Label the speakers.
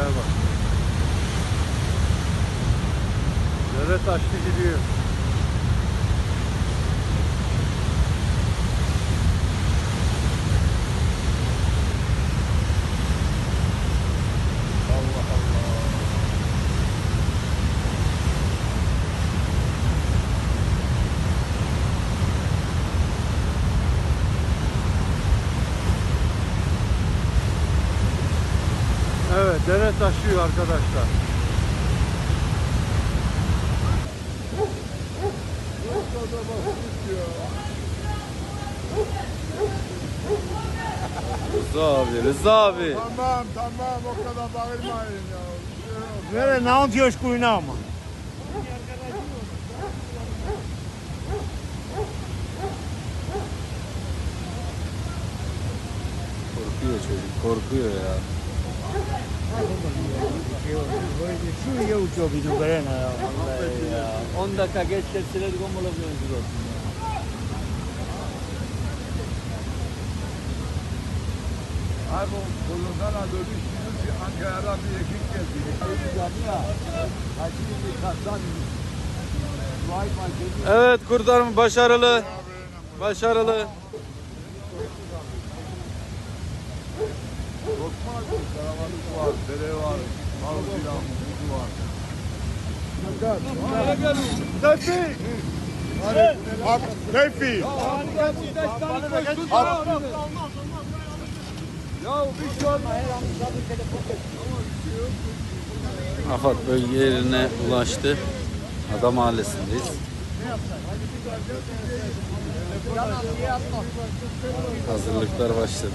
Speaker 1: manzaraya bak. Dere taşlı gidiyor. Dere taşıyor arkadaşlar. Rıza abi, Rıza abi.
Speaker 2: Tamam tamam o kadar bağırmayın ya. Yok.
Speaker 3: Vere não dios cuinama.
Speaker 1: Korkuyor çocuk, korkuyor ya.
Speaker 3: Şu ya uçuyor bir yukarına ya.
Speaker 1: 10 dakika geç geçseler gombola mevcut olsun.
Speaker 2: Abi o kolundan bizim bir Ankara'dan bir ekip geldi.
Speaker 1: Evet kurtarma başarılı. Başarılı.
Speaker 2: Karavanlık var, dere var, filan, kuzu var. Tefi! Bak, Tefi! Ya bir şey olmaz.
Speaker 1: Afat bölge yerine ulaştı. Ada mahallesindeyiz. Hazırlıklar başladı.